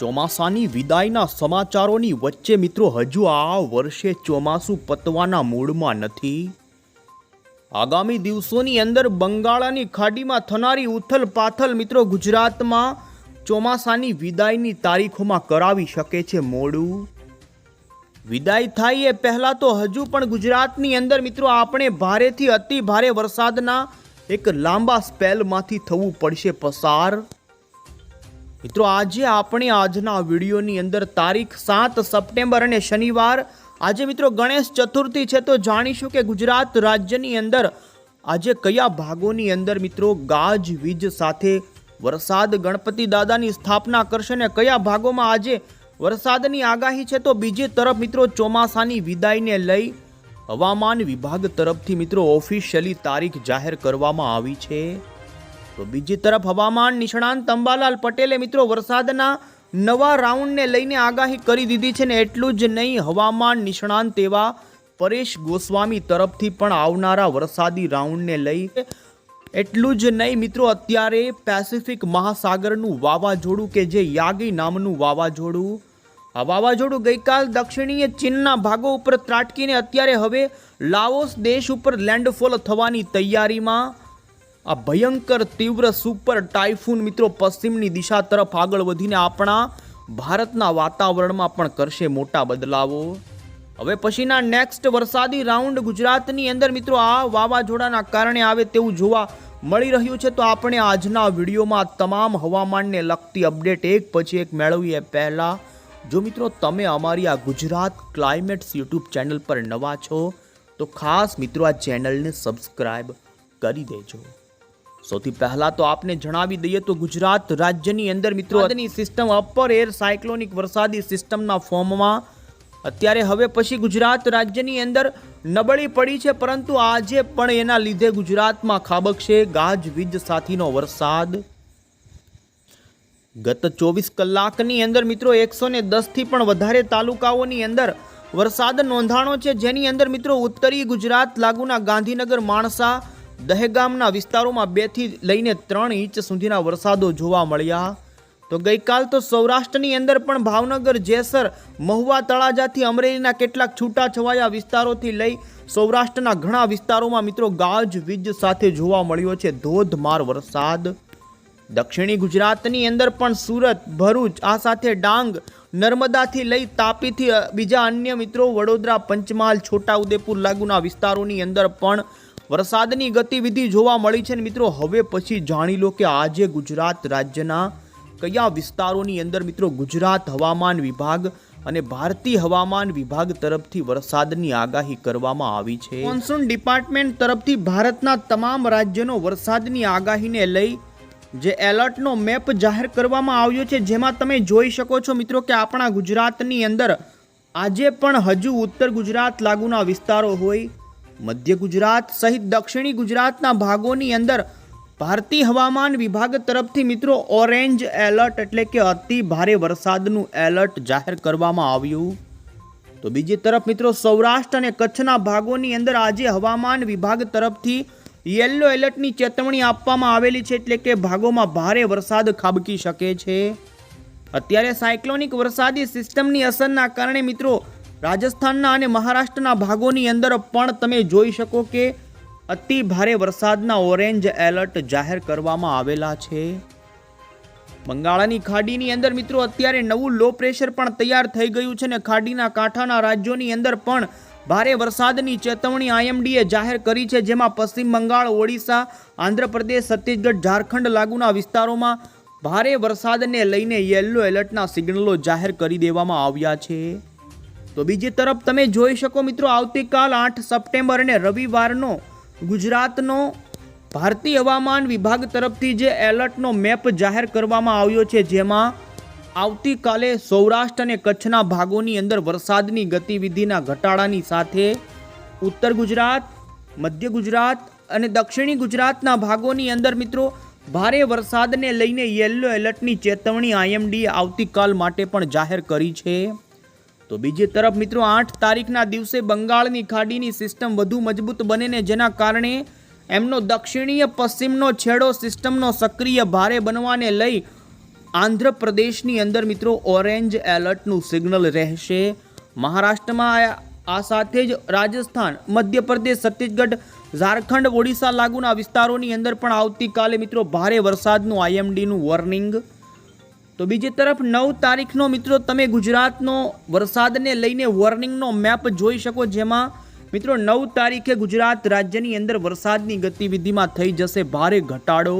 ચોમાસાની વિદાયના સમાચારોની વચ્ચે મિત્રો, હજુ આ વર્ષે ચોમાસું પતવાના મૂડમાં નથી. આગામી દિવસોની અંદર બંગાળાની ખાડીમાં થનારી ઉથલ પાથલ મિત્રો, ગુજરાતમાં ચોમાસાની વિદાયની તારીખોમાં કરાવી શકે છે મોડું. વિદાય થાય એ પહેલાં તો હજુ પણ ગુજરાતની અંદર મિત્રો, આપણે ભારેથી અતિ ભારે વરસાદના એક લાંબા સ્પેલમાંથી થવું પડશે પસાર. મિત્રો, આજે આપણે આજના વિડીયોની અંદર તારીખ સાત સપ્ટેમ્બર અને શનિવાર. આજે મિત્રો ગણેશ ચતુર્થી છે, તો જાણીશું કે ગુજરાત રાજ્યની અંદર આજે કયા ભાગોની અંદર મિત્રો ગાજ, વીજ સાથે વરસાદ ગણપતિ દાદાની સ્થાપના કરશે અને કયા ભાગોમાં આજે વરસાદની આગાહી છે, તો બીજી તરફ મિત્રો ચોમાસાની વિદાયને લઈ હવામાન વિભાગ તરફથી મિત્રો ઓફિશિયલી તારીખ જાહેર કરવામાં આવી છે. તો બીજી તરફ હવામાન નિષ્ણાંત અંબાલાલ પટેલે મિત્રો વરસાદના નવા રાઉન્ડને લઈને આગાહી કરી દીધી છે ને એટલું જ નહીં, હવામાન નિષ્ણાંત એવા પરેશ ગોસ્વામી તરફથી પણ આવનારા વરસાદી રાઉન્ડને લઈ એટલું જ નહીં મિત્રો, અત્યારે પેસિફિક મહાસાગરનું વાવાઝોડું કે જે યાગી નામનું વાવાઝોડું, આ વાવાઝોડું ગઈકાલ દક્ષિણીય ચીનના ભાગો ઉપર ત્રાટકીને અત્યારે હવે લાઓસ દેશ ઉપર લેન્ડફોલ થવાની તૈયારીમાં આ ભયંકર તીવ્ર સુપર ટાઇફૂન મિત્રો પશ્ચિમની દિશા તરફ આગળ વધીને આપણા ભારતના વાતાવરણમાં પણ કરશે મોટા બદલાવો. હવે પછીના નેક્સ્ટ વરસાદી રાઉન્ડ ગુજરાતની અંદર મિત્રો આ વાવાઝોડાના કારણે આવે તેવું જોવા મળી રહ્યું છે. તો આપણે આજના વિડીયોમાં તમામ હવામાનને લગતી અપડેટ એક પછી એક મેળવીએ પહેલાં. જો મિત્રો તમે અમારી આ ગુજરાત ક્લાઇમેટ્સ યુટ્યુબ ચેનલ પર નવા છો, તો ખાસ મિત્રો આ ચેનલને સબસ્ક્રાઈબ કરી દેજો. સૌથી પહેલા તો આપને જણાવી દઈએ તો ગુજરાત રાજ્યની અંદર મિત્રો સિસ્ટમ અપર એર સાયક્લોનિક વરસાદી સિસ્ટમના ફોર્મમાં અત્યારે હવે પછી ગુજરાત રાજ્યની અંદર નબળી પડી છે, પરંતુ આજે પણ એના લીધે ગુજરાતમાં ખાબકશે. ગાજવીજ સાથીનો વરસાદ. ગત ચોવીસ કલાકની અંદર મિત્રો એકસો ને દસથી પણ વધારે તાલુકાઓની અંદર વરસાદ નોંધાણો છે. જેની અંદર મિત્રો ઉત્તરી ગુજરાત, લાગુના ગાંધીનગર, માણસા દહેગામના વિસ્તારોમાં બેથી લઈને ત્રણ ઇંચ સુધીના વરસાદો જોવા મળ્યા. તો ગઈકાલ તો સૌરાષ્ટ્રની અંદર પણ ભાવનગર, જેસર, મહુવા, તળાજાથી અમરેલીના કેટલાક છૂટાછવાયા વિસ્તારોથી લઈ સૌરાષ્ટ્રના ઘણા વિસ્તારોમાં મિત્રો ગાજ, વીજ સાથે જોવા મળ્યો છે ધોધમાર વરસાદ. દક્ષિણી ગુજરાતની અંદર પણ સુરત, ભરૂચ, આ સાથે ડાંગ, નર્મદાથી લઈ તાપીથી બીજા અન્ય મિત્રો વડોદરા, પંચમહાલ, છોટાઉદેપુર લાગુના વિસ્તારોની અંદર પણ વરસાદની ગતિવિધિ જોવા મળી છે મિત્રો, હવે પછી જાણી લો કે આજે ગુજરાત રાજ્યના કયા વિસ્તારોની અંદર મિત્રો ગુજરાત હવામાન વિભાગ અને ભારતીય હવામાન વિભાગ તરફથી વરસાદની આગાહી કરવામાં આવી છે. મોન્સૂન ડિપાર્ટમેન્ટ તરફથી ભારતના તમામ રાજ્યનો વરસાદની આગાહીને લઈ જે એલર્ટનો મેપ જાહેર કરવામાં આવ્યો છે, જેમાં તમે જોઈ શકો છો મિત્રો કે આપણા ગુજરાતની અંદર આજે પણ હજુ ઉત્તર ગુજરાત લાગુના વિસ્તારો હોય મધ્ય ગુજરાત સહિત દક્ષિણી ગુજરાતના ભાગોની અંદર ભારતીય હવામાન વિભાગ તરફથી મિત્રો ઓરેન્જ એલર્ટ એટલે કે અતિ ભારે વરસાદનું એલર્ટ જાહેર કરવામાં આવ્યું. તો બીજી તરફ મિત્રો સૌરાષ્ટ્ર અને કચ્છના ભાગોની અંદર આજે હવામાન વિભાગ તરફથી યલો એલર્ટની ચેતવણી આપવામાં આવેલી છે એટલે કે ભાગોમાં ભારે વરસાદ ખાબકી શકે છે. અત્યારે સાયક્લોનિક વરસાદી સિસ્ટમની અસરના કારણે મિત્રો રાજસ્થાનના અને મહારાષ્ટ્રના ભાગોની અંદર પણ તમે જોઈ શકો કે અતિ ભારે વરસાદના ઓરેન્જ એલર્ટ જાહેર કરવામાં આવેલા છે. બંગાળાની ખાડીની અંદર મિત્રો અત્યારે નવું લો પ્રેશર પણ તૈયાર થઈ ગયું છે ને ખાડીના કાંઠાના રાજ્યોની અંદર પણ ભારે વરસાદની ચેતવણી આઈએમડીએ જાહેર કરી છે, જેમાં પશ્ચિમ બંગાળ, ઓડિશા, આંધ્રપ્રદેશ, છત્તીસગઢ, ઝારખંડ લાગુના વિસ્તારોમાં ભારે વરસાદને લઈને યલો એલર્ટના સિગ્નલો જાહેર કરી દેવામાં આવ્યા છે. તો બીજી તરફ તમે જોઈ શકો મિત્રો આવતીકાલ આઠ સપ્ટેમ્બર અને રવિવારનો ગુજરાતનો ભારતીય હવામાન વિભાગ તરફથી જે એલર્ટનો મેપ જાહેર કરવામાં આવ્યો છે, જેમાં આવતીકાલે સૌરાષ્ટ્ર અને કચ્છના ભાગોની અંદર વરસાદની ગતિવિધિના ઘટાડાની સાથે ઉત્તર ગુજરાત, મધ્ય ગુજરાત અને દક્ષિણી ગુજરાતના ભાગોની અંદર મિત્રો ભારે વરસાદને લઈને યલો એલર્ટની ચેતવણી આઈએમડીએ આવતીકાલ માટે પણ જાહેર કરી છે. તો બીજી તરફ મિત્રો, આઠ તારીખના દિવસે બંગાળની ખાડીની સિસ્ટમ વધુ મજબૂત બને ને જેના કારણે એમનો દક્ષિણીય પશ્ચિમનો છેડો સિસ્ટમનો સક્રિય ભારે બનવાને લઈ આંધ્રપ્રદેશની અંદર મિત્રો ઓરેન્જ એલર્ટનું સિગ્નલ રહેશે. મહારાષ્ટ્રમાં આ- સાથે જ રાજસ્થાન, મધ્યપ્રદેશ, છત્તીસગઢ, ઝારખંડ, ઓડિશા લાગુના વિસ્તારોની અંદર પણ આવતીકાલે મિત્રો ભારે વરસાદનું આઈએમડીનું વોર્નિંગ તો બીજી તરફ નવ તારીખનો મિત્રો તમે ગુજરાતનો વરસાદને લઈને વોર્નિંગનો મેપ જોઈ શકો જેમાં મિત્રો નવ તારીખે ગુજરાત રાજ્યની અંદર વરસાદની ગતિવિધિમાં થઈ જશે ભારે ઘટાડો.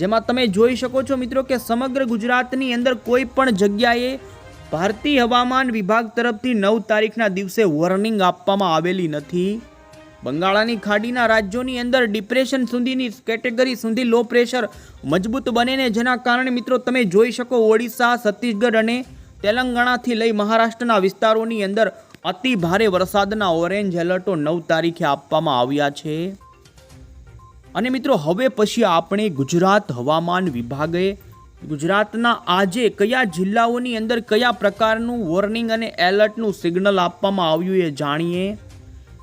જેમાં તમે જોઈ શકો છો મિત્રો કે સમગ્ર ગુજરાતની અંદર કોઈ પણ જગ્યાએ ભારતીય હવામાન વિભાગ તરફથી નવ તારીખના દિવસે વોર્નિંગ આપવામાં આવેલી નથી. બંગાળાની ખાડીના રાજ્યોની અંદર ડિપ્રેશન સુધીની કેટેગરી સુધી લો પ્રેશર મજબૂત બને ને જેના કારણે મિત્રો તમે જોઈ શકો ઓડિશા, છત્તીસગઢ અને તેલંગાણાથી લઈ મહારાષ્ટ્રના વિસ્તારોની અંદર અતિ ભારે વરસાદના ઓરેન્જ એલર્ટો નવ તારીખે આપવામાં આવ્યા છે. અને મિત્રો હવે પછી આપણે ગુજરાત હવામાન વિભાગે, ગુજરાતના આજે કયા જિલ્લાઓની અંદર કયા પ્રકારનું વોર્નિંગ અને એલર્ટનું સિગ્નલ આપવામાં આવ્યું એ જાણીએ.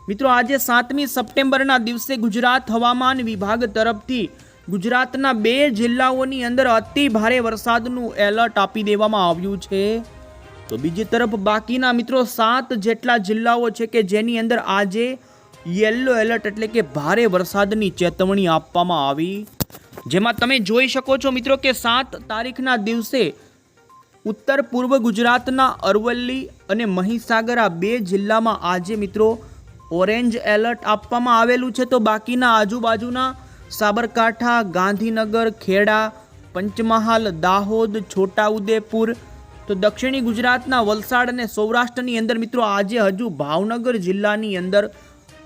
મિત્રો, આજે સાતમી સપ્ટેમ્બરના દિવસે ગુજરાત હવામાન વિભાગ તરફથી ગુજરાતના બે જિલ્લાઓની અંદર અતિ ભારે વરસાદનું એલર્ટ આપી દેવામાં આવ્યું છે. તો બીજી તરફ બાકીના મિત્રો, સાત જેટલા જિલ્લાઓ છે કે જેની અંદર આજે યલો એલર્ટ એટલે કે ભારે વરસાદની ચેતવણી આપવામાં આવી. જેમાં તમે જોઈ શકો છો મિત્રો કે સાત તારીખના દિવસે ઉત્તર પૂર્વ ગુજરાતના અરવલ્લી અને મહીસાગર આ બે જિલ્લામાં આજે મિત્રો ઓરેન્જ એલર્ટ આપવામાં આવેલું છે તો બાકીના આજુબાજુના સાબરકાંઠા, ગાંધીનગર, ખેડા, પંચમહાલ, દાહોદ, છોટાઉદેપુર તો દક્ષિણી ગુજરાતના વલસાડ અને સૌરાષ્ટ્રની અંદર મિત્રો આજે હજુ ભાવનગર જિલ્લાની અંદર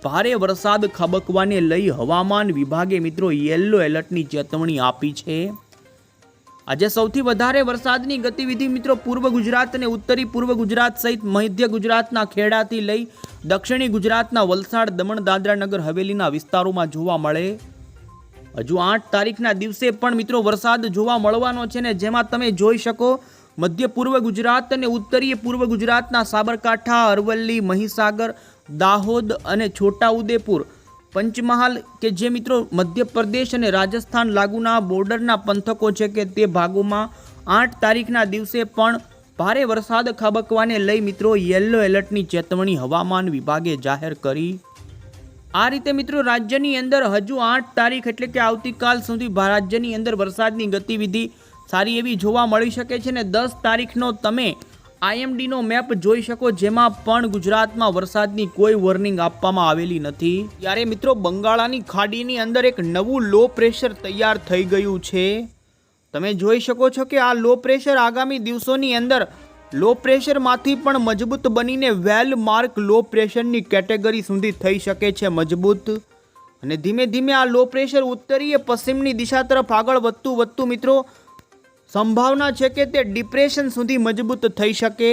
ભારે વરસાદ ખાબકવાને લઈ હવામાન વિભાગે મિત્રો યલો એલર્ટની ચેતવણી આપી છે. આજે સૌથી વધારે વરસાદની ગતિવિધિ મિત્રો પૂર્વ ગુજરાત અને ઉત્તરી પૂર્વ ગુજરાત સહિત મધ્ય ગુજરાતના ખેડાથી લઈ દક્ષિણી ગુજરાતના વલસાડ, દમણ દાદરા નગર હવેલીના વિસ્તારોમાં જોવા મળે. હજુ આઠ તારીખના દિવસે પણ મિત્રો વરસાદ જોવા મળવાનો છે ને જેમાં તમે જોઈ શકો મધ્ય પૂર્વ ગુજરાત અને ઉત્તરીય પૂર્વ ગુજરાતના સાબરકાંઠા, અરવલ્લી, મહીસાગર, દાહોદ અને છોટાઉદેપુર પંચમહાલ કે જે મિત્રો મધ્યપ્રદેશ અને રાજસ્થાન લાગુના બોર્ડરના પંથકો છે કે તે ભાગોમાં આઠ તારીખના દિવસે પણ ભારે વરસાદ ખાબકવાને લઈ મિત્રો યલો એલર્ટની ચેતવણી હવામાન વિભાગે જાહેર કરી. આ રીતે મિત્રો રાજ્યની અંદર હજુ આઠ તારીખ એટલે કે આવતીકાલ સુધી રાજ્યની અંદર વરસાદની ગતિવિધિ સારી એવી જોવા મળી શકે છે ને દસ તારીખનો તમે આઈએમડીનો મેપ જોઈ શકો જેમાં પણ ગુજરાતમાં વરસાદની કોઈ વોર્નિંગ આપવામાં આવેલી નથી. ત્યારે મિત્રો, બંગાળાની ખાડીની અંદર એક નવું લો પ્રેશર તૈયાર થઈ ગયું છે. તમે જોઈ શકો છો કે આ લો પ્રેશર આગામી દિવસોની અંદર લો પ્રેશરમાંથી પણ મજબૂત બનીને વેલ માર્ક લો પ્રેશરની કેટેગરી સુધી થઈ શકે છે મજબૂત. અને ધીમે ધીમે આ લો પ્રેશર ઉત્તરીય પશ્ચિમની દિશા તરફ આગળ વધતું વધતું મિત્રો સંભાવના છે કે તે ડિપ્રેશન સુધી મજબૂત થઈ શકે.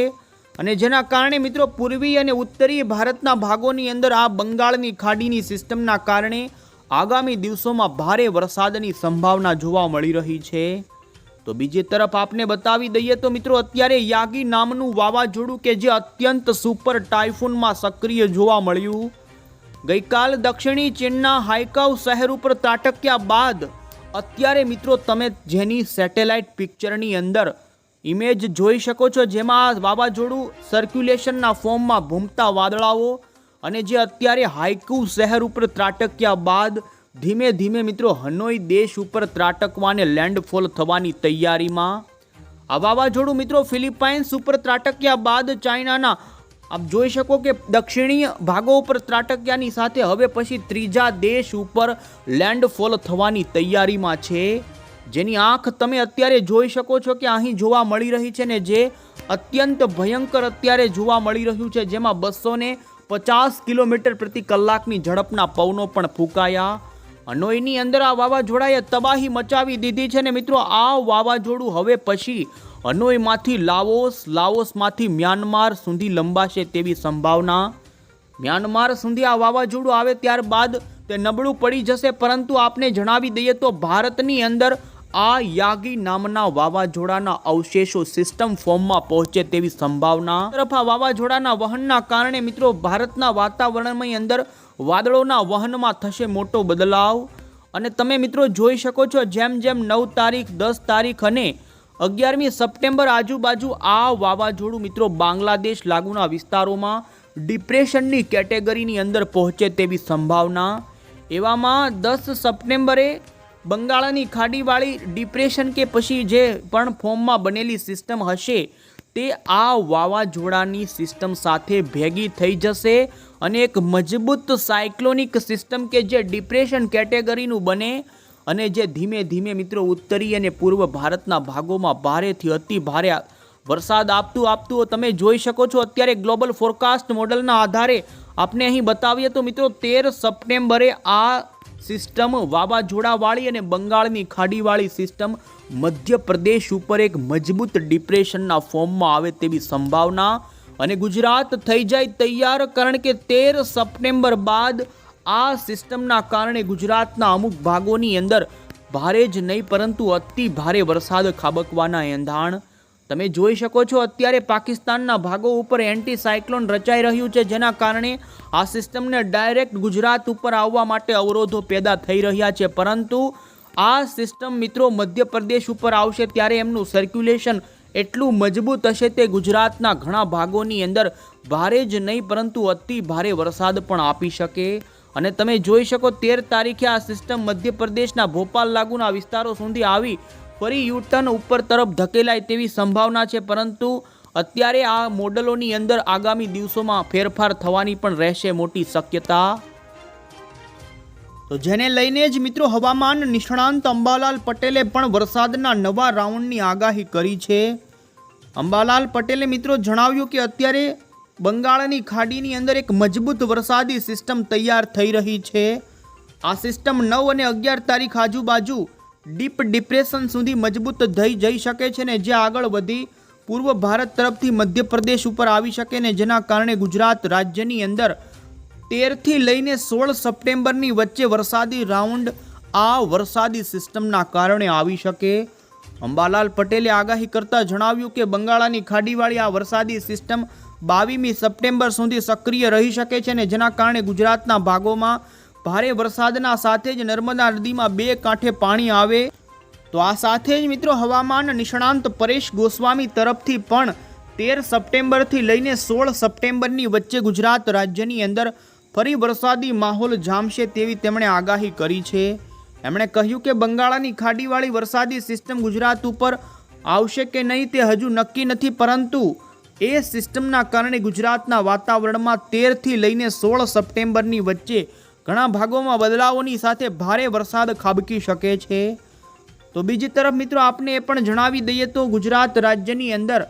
અને જેના કારણે મિત્રો પૂર્વી અને ઉત્તરીય ભારતના ભાગોની અંદર આ બંગાળની ખાડીની સિસ્ટમના કારણે આગામી દિવસોમાં ભારે વરસાદની સંભાવના જોવા મળી રહી છે. તો બીજી તરફ આપને બતાવી દઈએ તો મિત્રો અત્યારે યાગી નામનું વાવાઝોડું કે જે અત્યંત સુપર ટાઇફૂનમાં સક્રિય જોવા મળ્યું. ગઈકાલ દક્ષિણી ચીનના હાઇકાઉ શહેર ઉપર ત્રાટક્યા બાદ અત્યારે મિત્રો તમે જેની સેટેલાઇટ પિક્ચરની અંદર ઇમેજ જોઈ શકો છો, જેમાં વાવાઝોડું સર્ક્યુલેશનના ફોર્મમાં ભૂમતા વાદળાઓ અને જે અત્યારે હાઇકુ શહેર ઉપર ત્રાટક્યા બાદ ધીમે ધીમે મિત્રો હનોઈ દેશ ઉપર ત્રાટકવાને લેન્ડફોલ થવાની તૈયારીમાં. આ વાવાઝોડું મિત્રો ફિલિપાઇન્સ ઉપર ત્રાટક્યા બાદ ચાઇનાના આપ જોઈ શકો કે દક્ષિણીય ભાગો ઉપર ત્રાટક્યાની સાથે હવે પછી ત્રીજા દેશ ઉપર લેન્ડફોલ થવાની તૈયારીમાં છે. જેની આંખ તમે અત્યારે જોઈ શકો છો કે અહીં જોવા મળી રહી છે ને જે અત્યંત ભયંકર અત્યારે જોવા મળી રહ્યું છે, જેમાં બસો ને પચાસ કિલોમીટર પ્રતિ કલાકની ઝડપના પવનો પણ ફૂંકાયા. હનોઈની અંદર આ વાવાઝોડાએ તબાહી મચાવી દીધી છે ને મિત્રો, આ વાવાઝોડું હવે પછી હનોઈમાંથી લાઓસ, લાઓસમાંથી મ્યાનમાર સુધી લંબાશે તેવી સંભાવના. મ્યાનમાર સુધી આ વાવાઝોડું આવે ત્યારબાદ તે નબળું પડી જશે, પરંતુ આપને જણાવી દઈએ તો ભારતની અંદર આ યાગી નામના વાવાઝોડાના અવશેષો સિસ્ટમ ફોર્મમાં પહોંચે તેવી સંભાવના. તરફ આ વાવાઝોડાના વહનના કારણે મિત્રો ભારતના વાતાવરણની અંદર વાદળોના વહનમાં થશે મોટો બદલાવ. અને તમે મિત્રો જોઈ શકો છો, જેમ જેમ નવ તારીખ, દસ તારીખ અને અગિયારમી સપ્ટેમ્બર આજુબાજુ આ વાવાઝોડું મિત્રો બાંગ્લાદેશ લાગુના વિસ્તારોમાં ડિપ્રેશનની કેટેગરીની અંદર પહોંચે તેવી સંભાવના. એવામાં દસ સપ્ટેમ્બરે બંગાળની ખાડીવાળી ડિપ્રેશન કે પછી જે પણ ફોર્મમાં બનેલી સિસ્ટમ હશે, તે આ વાવાઝોડાની સિસ્ટમ સાથે ભેગી થઈ જશે અને એક મજબૂત સાયક્લોનિક સિસ્ટમ કે જે ડિપ્રેશન કેટેગરીનું બને અને જે ધીમે ધીમે મિત્રો ઉત્તરી અને પૂર્વ ભારતના ભાગોમાં ભારેથી અતિ ભારે વરસાદ આપતું આપતું તમે જોઈ શકો છો અત્યારે ગ્લોબલ ફોરકાસ્ટ મોડલના આધારે આપને અહીં બતાવીએ તો મિત્રો તેર સપ્ટેમ્બરે આ સિસ્ટમ વાવાઝોડાવાળી અને બંગાળની ખાડીવાળી સિસ્ટમ મધ્યપ્રદેશ ઉપર એક મજબૂત ડિપ્રેશનના ફોર્મમાં આવે તેવી સંભાવના અને ગુજરાત થઈ જાય તૈયાર કારણ કે તેર સપ્ટેમ્બર બાદ આ સિસ્ટમના કારણે ગુજરાતના અમુક ભાગોની અંદર ભારે જ નહીં, પરંતુ અતિ ભારે વરસાદ ખાબકવાના એંધાણ. તમે જોઈ શકો છો, અત્યારે પાકિસ્તાનના ભાગો ઉપર એન્ટી સાયક્લોન રચાઈ રહ્યું છે, જેના કારણે આ સિસ્ટમને ડાયરેક્ટ ગુજરાત ઉપર આવવા માટે અવરોધો પેદા થઈ રહ્યા છે. પરંતુ આ સિસ્ટમ મિત્રો મધ્યપ્રદેશ ઉપર આવશે ત્યારે એમનું સર્ક્યુલેશન એટલું મજબૂત હશે તે ગુજરાતના ઘણા ભાગોની અંદર ભારે જ નહીં, પરંતુ અતિ ભારે વરસાદ પણ આપી શકે. અને તમે જોઈ શકો તેર તારીખે આ સિસ્ટમ મધ્યપ્રદેશના ભોપાલ લાગુના વિસ્તારો સુધી આવી, ફરી યુટર્ન ઉપર તરફ ધકેલાય તેવી સંભાવના છે, પરંતુ અત્યારે આ મોડલોની અંદર આગામી દિવસોમાં ફેરફાર થવાની પણ રહેશે મોટી શક્યતા. તો જેને લઈને જ મિત્રો હવામાન નિષ્ણાંત અંબાલાલ પટેલે પણ વરસાદના નવા રાઉન્ડની આગાહી કરી છે. અંબાલાલ પટેલે મિત્રો જણાવ્યું કે અત્યારે બંગાળની ખાડીની અંદર એક મજબૂત વરસાદી સિસ્ટમ તૈયાર થઈ રહી છે. આ સિસ્ટમ નવ અને અગિયાર તારીખ આજુબાજુ ડીપ ડિપ્રેશન સુધી મજબૂત થઈ જઈ શકે છે ને જે આગળ વધી પૂર્વ ભારત તરફથી મધ્યપ્રદેશ ઉપર આવી શકે ને જેના કારણે ગુજરાત રાજ્યની અંદર તેરથી લઈને સોળ સપ્ટેમ્બરની વચ્ચે વરસાદી રાઉન્ડ આ વરસાદી સિસ્ટમના કારણે આવી શકે. અંબાલાલ પટેલે આગાહી કરતા જણાવ્યું કે બંગાળાની ખાડીવાળી આ વરસાદી સિસ્ટમ બાવીમી સપ્ટેમ્બર સુધી સક્રિય રહી શકે છે ને જેના કારણે ગુજરાતના ભાગોમાં ભારે વરસાદના સાથે જ નર્મદા નદીમાં બે કાંઠે પાણી આવે. તો આ સાથે જ મિત્રો હવામાન નિષ્ણાંત પરેશ ગોસ્વામી તરફથી પણ તેર સપ્ટેમ્બરથી લઈને સોળ સપ્ટેમ્બરની વચ્ચે ગુજરાત રાજ્યની અંદર ફરી વરસાદી માહોલ જામશે તેવી તેમણે આગાહી કરી છે. એમણે કહ્યું કે બંગાળાની ખાડીવાળી વરસાદી સિસ્ટમ ગુજરાત ઉપર આવશે કે નહીં તે હજુ નક્કી નથી, પરંતુ એ સિસ્ટમના કારણે ગુજરાતના વાતાવરણમાં તેરથી લઈને સોળ સપ્ટેમ્બરની વચ્ચે ઘણા ભાગોમાં બદલાવોની સાથે ભારે વરસાદ ખાબકી શકે છે. તો બીજી તરફ મિત્રો આપને એ પણ જણાવી દઈએ તો ગુજરાત રાજ્યની અંદર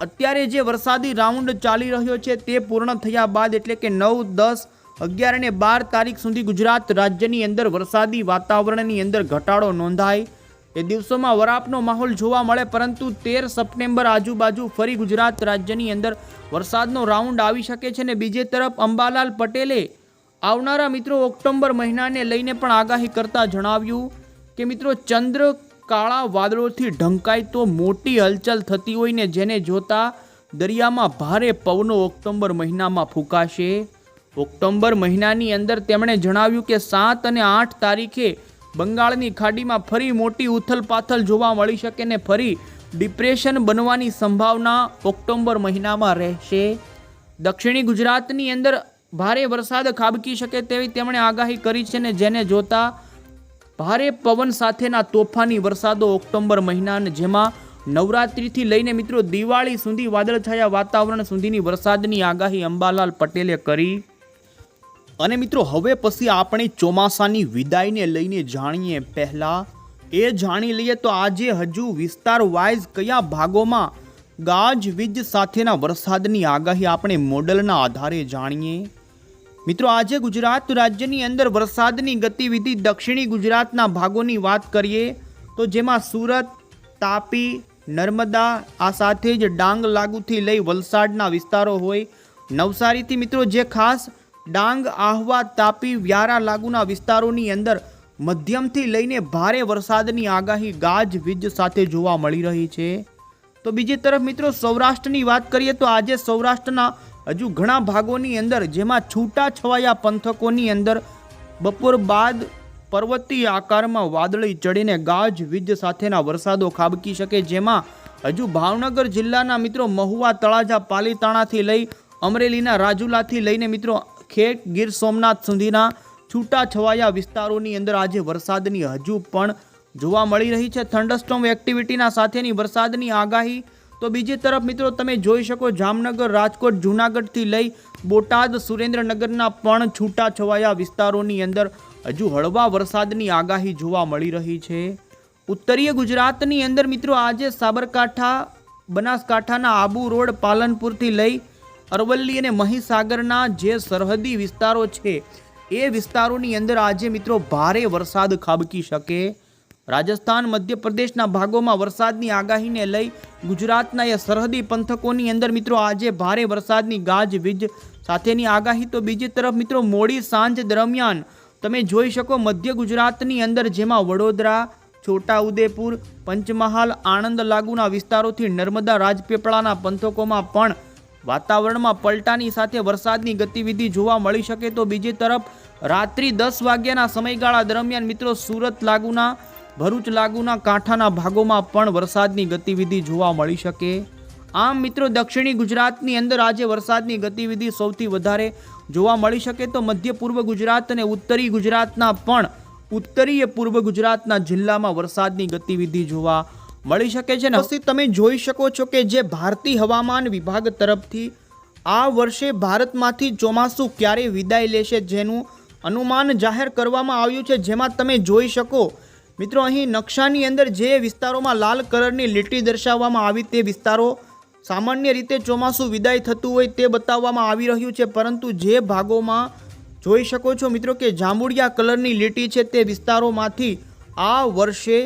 અત્યારે જે વરસાદી રાઉન્ડ ચાલી રહ્યો છે તે પૂર્ણ થયા બાદ એટલે કે નવ, દસ, અગિયાર અને બાર તારીખ સુધી ગુજરાત રાજ્યની અંદર વરસાદી વાતાવરણની અંદર ઘટાડો નોંધાય. એ દિવસોમાં વરાપનો માહોલ જોવા મળે, પરંતુ તેર સપ્ટેમ્બર આજુબાજુ ફરી ગુજરાત રાજ્યની અંદર વરસાદનો રાઉન્ડ આવી શકે છે ને બીજી તરફ અંબાલાલ પટેલે આવનારા મિત્રો ઓક્ટોબર મહિનાને લઈને પણ આગાહી કરતા જણાવ્યું કે મિત્રો ચંદ્ર કાળા વાદળોથી ઢંકાય તો મોટી હલચલ થતી હોય ને જેને જોતા દરિયામાં ભારે પવનો ઓક્ટોબર મહિનામાં ફૂંકાશે. ઓક્ટોબર મહિનાની અંદર તેમણે જણાવ્યું કે સાત અને આઠ તારીખે બંગાળની ખાડીમાં ફરી મોટી ઉથલપાથલ જોવા મળી શકે ને ફરી ડિપ્રેશન બનવાની સંભાવના ઓક્ટોબર મહિનામાં રહેશે. દક્ષિણી ગુજરાતની અંદર ભારે વરસાદ ખાબકી શકે તેવી તેમણે આગાહી કરી છે ને જેને જોતા ભારે પવન સાથેના તોફાની વરસાદો ઓક્ટોબર મહિનાને જેમાં નવરાત્રિથી લઈને મિત્રો દિવાળી સુધી વાદળછાયા વાતાવરણ સુધીની વરસાદની આગાહી અંબાલાલ પટેલે કરી. અને મિત્રો, હવે પછી આપણે ચોમાસાની વિદાયને લઈને જાણીએ પહેલાં. એ જાણી લઈએ તો આજે હજુ વિસ્તાર વાઇઝ કયા ભાગોમાં ગાજવીજ સાથેના વરસાદની આગાહી આપણે મોડલના આધારે જાણીએ. મિત્રો, આજે ગુજરાત રાજ્યની અંદર વરસાદની ગતિવિધિ દક્ષિણી ગુજરાતના ભાગોની વાત કરીએ તો જેમાં સુરત, તાપી, નર્મદા, આ સાથે જ ડાંગ લાગુથી લઈ વલસાડના વિસ્તારો હોય. નવસારીથી મિત્રો, જે ખાસ ડાંગ, આહવા, તાપી, વ્યારા લાગુના વિસ્તારોની અંદર મધ્યમથી લઈને ભારે વરસાદની આગાહી ગાજવીજ સાથે જોવા મળી રહી છે. તો બીજી તરફ મિત્રો, સૌરાષ્ટ્રની વાત કરીએ તો આજે સૌરાષ્ટ્રના હજુ ઘણા ભાગોની અંદર, જેમાં છૂટા છવાયા પંથકોની અંદર બપોર બાદ પર્વતીય આકારમાં વાદળી ચડીને ગાજ, વીજ સાથેના વરસાદો ખાબકી શકે, જેમાં હજુ ભાવનગર જિલ્લાના મિત્રો મહુવા, તળાજા, પાલીતાણાથી લઈ અમરેલીના રાજુલાથી લઈને મિત્રો ખેડ ગીર સોમનાથ સુધીના છૂટાછવાયા વિસ્તારોની અંદર આજે વરસાદની હજુ પણ જોવા મળી રહી છે. થંડરસ્ટોમ એક્ટિવિટીના સાથેની વરસાદની આગાહી તો બીજી તરફ મિત્રો તમે જોઈ શકો જામનગર, રાજકોટ, જૂનાગઢથી લઈ બોટાદ, સુરેન્દ્રનગરના પણ છૂટાછવાયા વિસ્તારોની અંદર હજુ હળવા વરસાદની આગાહી જોવા મળી રહી છે. ઉત્તરીય ગુજરાતની અંદર મિત્રો આજે સાબરકાંઠા, બનાસકાંઠાના આબુ રોડ, પાલનપુરથી લઈ અરવલ્લી અને મહીસાગરના જે સરહદી વિસ્તારો છે, એ વિસ્તારોની અંદર આજે મિત્રો ભારે વરસાદ ખાબકી શકે. રાજસ્થાન, મધ્યપ્રદેશના ભાગોમાં વરસાદની આગાહીને લઈ ગુજરાતના એ સરહદી પંથકોની અંદર મિત્રો આજે ભારે વરસાદની ગાજવીજ સાથેની આગાહી. તો બીજી તરફ મિત્રો મોડી સાંજ દરમિયાન તમે જોઈ શકો મધ્ય ગુજરાતની અંદર જેમાં વડોદરા, છોટાઉદેપુર, પંચમહાલ, આણંદ લાગુના વિસ્તારોથી નર્મદા, રાજપીપળાના પંથકોમાં પણ વાતાવરણમાં પલટાની સાથે વરસાદની ગતિવિધિ જોવા મળી શકે તો બીજી તરફ રાત્રિ દસ વાગ્યાના સમયગાળા દરમિયાન મિત્રો સુરત લાગુના, ભરૂચ લાગુના, કાંઠાના ભાગોમાં પણ વરસાદની ગતિવિધિ જોવા મળી શકે. આમ મિત્રો દક્ષિણી ગુજરાતની અંદર આજે વરસાદની ગતિવિધિ સૌથી વધારે જોવા મળી શકે તો મધ્ય પૂર્વ ગુજરાત અને ઉત્તરી ગુજરાતના પણ ઉત્તરીય પૂર્વ ગુજરાતના જિલ્લામાં વરસાદની ગતિવિધિ જોવા મળી શકે છે ને? પછી તમે જોઈ શકો છો કે જે ભારતીય હવામાન વિભાગ તરફથી આ વર્ષે ભારતમાંથી ચોમાસું ક્યારે વિદાય લેશે જેનું અનુમાન જાહેર કરવામાં આવ્યું છે, જેમાં તમે જોઈ શકો. મિત્રો, અહીં નકશાની અંદર જે વિસ્તારોમાં લાલ કલરની લીટી દર્શાવવામાં આવી તે વિસ્તારો સામાન્ય રીતે ચોમાસું વિદાય થતું હોય તે બતાવવામાં આવી રહ્યું છે, પરંતુ જે ભાગોમાં જોઈ શકો છો મિત્રો કે જાંબુડિયા કલરની લીટી છે તે વિસ્તારોમાંથી આ વર્ષે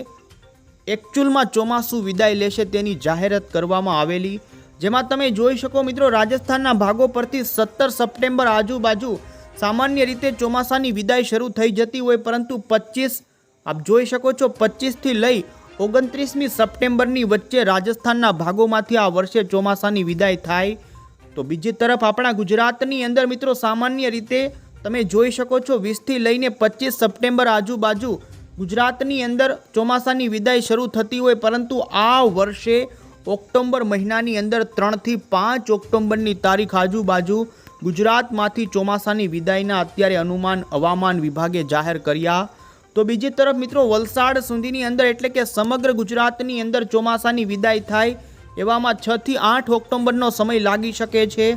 એકચ્યુઅલમાં ચોમાસું વિદાય લેશે તેની જાહેરાત કરવામાં આવેલી. જેમાં તમે જોઈ શકો મિત્રો, રાજસ્થાનના ભાગો પરથી સત્તર સપ્ટેમ્બર આજુબાજુ સામાન્ય રીતે ચોમાસાની વિદાય શરૂ થઈ જતી હોય, પરંતુ પચીસ, આપ જોઈ શકો છો, પચીસથી લઈ ઓગણત્રીસમી સપ્ટેમ્બરની વચ્ચે રાજસ્થાનના ભાગોમાંથી આ વર્ષે ચોમાસાની વિદાય થાય. તો બીજી તરફ આપણા ગુજરાતની અંદર મિત્રો, સામાન્ય રીતે તમે જોઈ શકો છો, વીસથી લઈને પચીસ સપ્ટેમ્બર આજુબાજુ ગુજરાતની અંદર ચોમાસાની વિદાય શરૂ થતી હોય, પરંતુ આ વર્ષે ઓક્ટોબર મહિનાની અંદર ત્રણથી પાંચ ઓક્ટોબરની તારીખ આજુબાજુ ગુજરાતમાંથી ચોમાસાની વિદાયના અત્યારે અનુમાન હવામાન વિભાગે જાહેર કર્યા. તો બીજી તરફ મિત્રો, વલસાડ સુધીની અંદર એટલે કે સમગ્ર ગુજરાતની અંદર ચોમાસાની વિદાય થાય એવામાં છથી આઠ ઓક્ટોબરનો સમય લાગી શકે છે.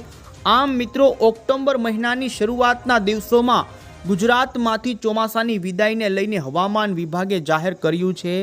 આમ મિત્રો, ઓક્ટોબર મહિનાની શરૂઆતના દિવસોમાં ગુજરાતમાંથી ચોમાસાની વિદાયને લઈને હવામાન વિભાગે જાહેર કર્યું છે.